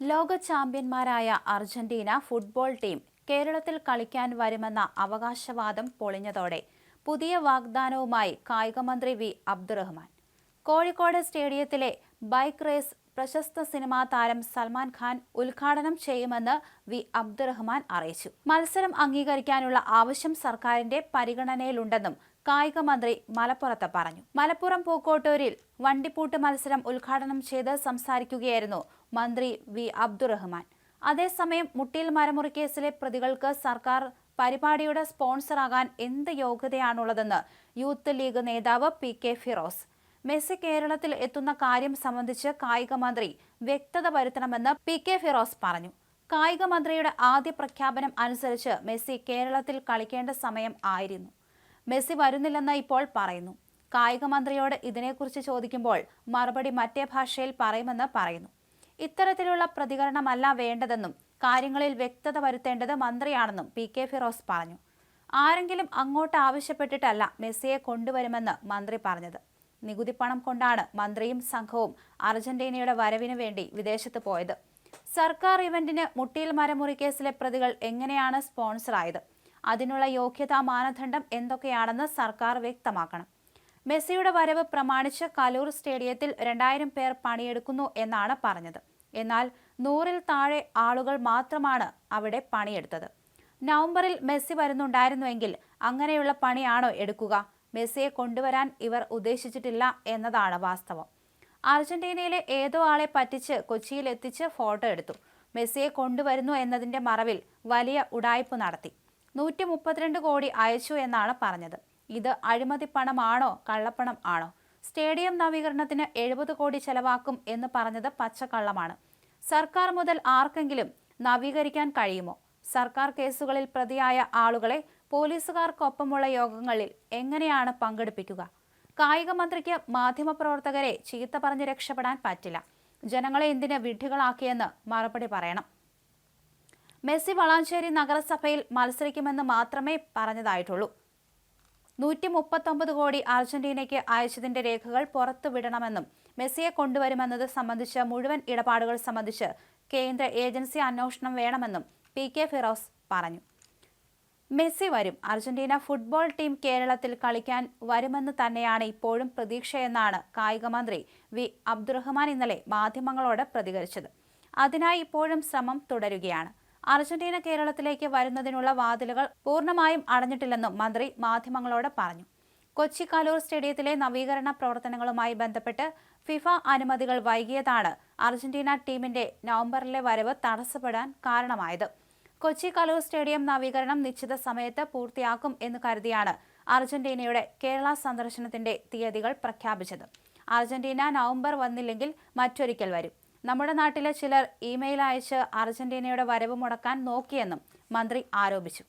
ലോക ചാമ്പ്യന്മാരായ Argentina football team കേരളത്തിൽ കളിക്കാൻ വരുമെന്ന അവകാശവാദം പൊളിഞ്ഞതോടെ പുതിയ വാഗ്ദാനവുമായി കായികമന്ത്രി വി അബ്ദുറഹ്മാൻ. കോഴിക്കോട് സ്റ്റേഡിയത്തിലെ ബൈക്ക് റേസ് പ്രശസ്ത സിനിമാ താരം സൽമാൻ ഖാൻ ഉദ്ഘാടനം ചെയ്യുമെന്ന് വി അബ്ദുറഹ്മാൻ അറിയിച്ചു. മത്സരം അംഗീകരിക്കാനുള്ള ആവശ്യം സർക്കാരിന്റെ പരിഗണനയിലുണ്ടെന്നും കായിക മന്ത്രി മലപ്പുറത്ത് പറഞ്ഞു. മലപ്പുറം പൂക്കോട്ടൂരിൽ വണ്ടിപ്പൂട്ട് മത്സരം ഉദ്ഘാടനം ചെയ്ത് സംസാരിക്കുകയായിരുന്നു മന്ത്രി വി അബ്ദുറഹ്മാൻ. അതേസമയം മുട്ടിൽ മരമുറി കേസിലെ പ്രതികൾക്ക് സർക്കാർ പരിപാടിയുടെ സ്പോൺസറാകാൻ എന്ത് യോഗ്യതയാണുള്ളതെന്ന് യൂത്ത് ലീഗ് നേതാവ് പി കെ ഫിറോസ് മെസ്സി കേരളത്തിൽ എത്തുന്ന കാര്യം സംബന്ധിച്ച് കായിക മന്ത്രി വ്യക്തത വരുത്തണമെന്ന് പി കെ ഫിറോസ് പറഞ്ഞു. കായിക മന്ത്രിയുടെ ആദ്യ പ്രഖ്യാപനം അനുസരിച്ച് മെസ്സി കേരളത്തിൽ കളിക്കേണ്ട സമയം ആയിരുന്നു. മെസ്സി വരുന്നില്ലെന്ന് ഇപ്പോൾ പറയുന്നു. കായിക മന്ത്രിയോട് ഇതിനെക്കുറിച്ച് ചോദിക്കുമ്പോൾ മറുപടി മറ്റേ ഭാഷയിൽ പറയുമെന്ന് പറയുന്നു. ഇത്തരത്തിലുള്ള പ്രതികരണമല്ല വേണ്ടതെന്നും കാര്യങ്ങളിൽ വ്യക്തത വരുത്തേണ്ടത് മന്ത്രിയാണെന്നും പി കെ ഫിറോസ് പറഞ്ഞു. ആരെങ്കിലും അങ്ങോട്ട് ആവശ്യപ്പെട്ടിട്ടല്ല മെസ്സിയെ കൊണ്ടുവരുമെന്ന് മന്ത്രി പറഞ്ഞത്. നികുതിപ്പണം കൊണ്ടാണ് മന്ത്രിയും സംഘവും അർജന്റീനയുടെ വരവിനു വേണ്ടി വിദേശത്ത് പോയത്. സർക്കാർ ഇവന്റിന് മുട്ടിയിൽ മരമുറി കേസിലെ പ്രതികൾ എങ്ങനെയാണ് സ്പോൺസറായത്? അതിനുള്ള യോഗ്യതാ മാനദണ്ഡം എന്തൊക്കെയാണെന്ന് സർക്കാർ വ്യക്തമാക്കണം. മെസ്സിയുടെ വരവ് പ്രമാണിച്ച് കലൂർ സ്റ്റേഡിയത്തിൽ രണ്ടായിരം പേർ പണിയെടുക്കുന്നു എന്നാണ് പറഞ്ഞത്. എന്നാൽ നൂറിൽ താഴെ ആളുകൾ മാത്രമാണ് അവിടെ പണിയെടുത്തത്. നവംബറിൽ മെസ്സി വരുന്നുണ്ടായിരുന്നുവെങ്കിൽ അങ്ങനെയുള്ള പണിയാണോ എടുക്കുക? മെസ്സിയെ കൊണ്ടുവരാൻ ഇവർ ഉദ്ദേശിച്ചിട്ടില്ല എന്നതാണ് വാസ്തവം. അർജന്റീനയിലെ ഏതോ ആളെ പറ്റിച്ച് കൊച്ചിയിൽ എത്തിച്ച് ഫോട്ടോ എടുത്തു. മെസ്സിയെ കൊണ്ടുവരുന്നു എന്നതിന്റെ മറവിൽ വലിയ ഉടായ്പ നടത്തി. നൂറ്റി മുപ്പത്തിരണ്ട് കോടി അയച്ചു എന്നാണ് പറഞ്ഞത്. ഇത് അഴിമതി പണമാണോ കള്ളപ്പണം ആണോ? സ്റ്റേഡിയം നവീകരണത്തിന് എഴുപത് കോടി ചെലവാക്കും എന്ന് പറഞ്ഞത് പച്ചക്കള്ളമാണ്. സർക്കാർ മുതൽ ആർക്കെങ്കിലും നവീകരിക്കാൻ കഴിയുമോ? സർക്കാർ കേസുകളിൽ പ്രതിയായ ആളുകളെ പോലീസുകാർക്കൊപ്പമുള്ള യോഗങ്ങളിൽ എങ്ങനെയാണ് പങ്കെടുപ്പിക്കുക? കായിക മന്ത്രിക്ക് മാധ്യമപ്രവർത്തകരെ ചീത്ത പറഞ്ഞ് രക്ഷപ്പെടാൻ പറ്റില്ല. ജനങ്ങളെ എന്തിന് വിഡ്ഢികളാക്കിയെന്ന് മറുപടി പറയണം. മെസ്സി വളാഞ്ചേരി നഗരസഭയിൽ മത്സരിക്കുമെന്ന് മാത്രമേ പറഞ്ഞതായിട്ടുള്ളൂ. നൂറ്റി മുപ്പത്തൊമ്പത് കോടി അർജന്റീനയ്ക്ക് അയച്ചതിന്റെ രേഖകൾ പുറത്തുവിടണമെന്നും മെസ്സിയെ കൊണ്ടുവരുമെന്നത് സംബന്ധിച്ച് മുഴുവൻ ഇടപാടുകൾ സംബന്ധിച്ച് കേന്ദ്ര ഏജൻസി അന്വേഷണം വേണമെന്നും പി കെ ഫിറോസ് പറഞ്ഞു. മെസ്സി വരും. അർജന്റീന ഫുട്ബോൾ ടീം കേരളത്തിൽ കളിക്കാൻ വരുമെന്ന് തന്നെയാണ് ഇപ്പോഴും പ്രതീക്ഷയെന്നാണ് കായികമന്ത്രി വി അബ്ദുറഹ്മാൻ ഇന്നലെ മാധ്യമങ്ങളോട് പ്രതികരിച്ചത്. അതിനായി ഇപ്പോഴും ശ്രമം തുടരുകയാണ്. അർജന്റീന കേരളത്തിലേക്ക് വരുന്നതിനുള്ള വാതിലുകൾ പൂർണമായും അടഞ്ഞിട്ടില്ലെന്നും മന്ത്രി മാധ്യമങ്ങളോട് പറഞ്ഞു. കൊച്ചി കലൂർ സ്റ്റേഡിയത്തിലെ നവീകരണ പ്രവർത്തനങ്ങളുമായി ബന്ധപ്പെട്ട് ഫിഫ അനുമതികൾ വൈകിയതാണ് അർജന്റീന ടീമിന്റെ നവംബറിലെ വരവ് തടസ്സപ്പെടാൻ കാരണമായത്. കൊച്ചി കലൂർ സ്റ്റേഡിയം നവീകരണം നിശ്ചിത സമയത്ത് പൂർത്തിയാക്കും എന്ന് കരുതിയാണ് അർജന്റീനയുടെ കേരള സന്ദർശനത്തിന്റെ തീയതികൾ പ്രഖ്യാപിച്ചത്. അർജന്റീന നവംബർ വന്നില്ലെങ്കിൽ മറ്റൊരിക്കൽ വരും. നമ്മുടെ നാട്ടിലെ ചിലർ ഇമെയിൽ അയച്ച് അർജന്റീനയുടെ വരവ് മുടക്കാൻ നോക്കിയെന്നും മന്ത്രി ആരോപിച്ചു.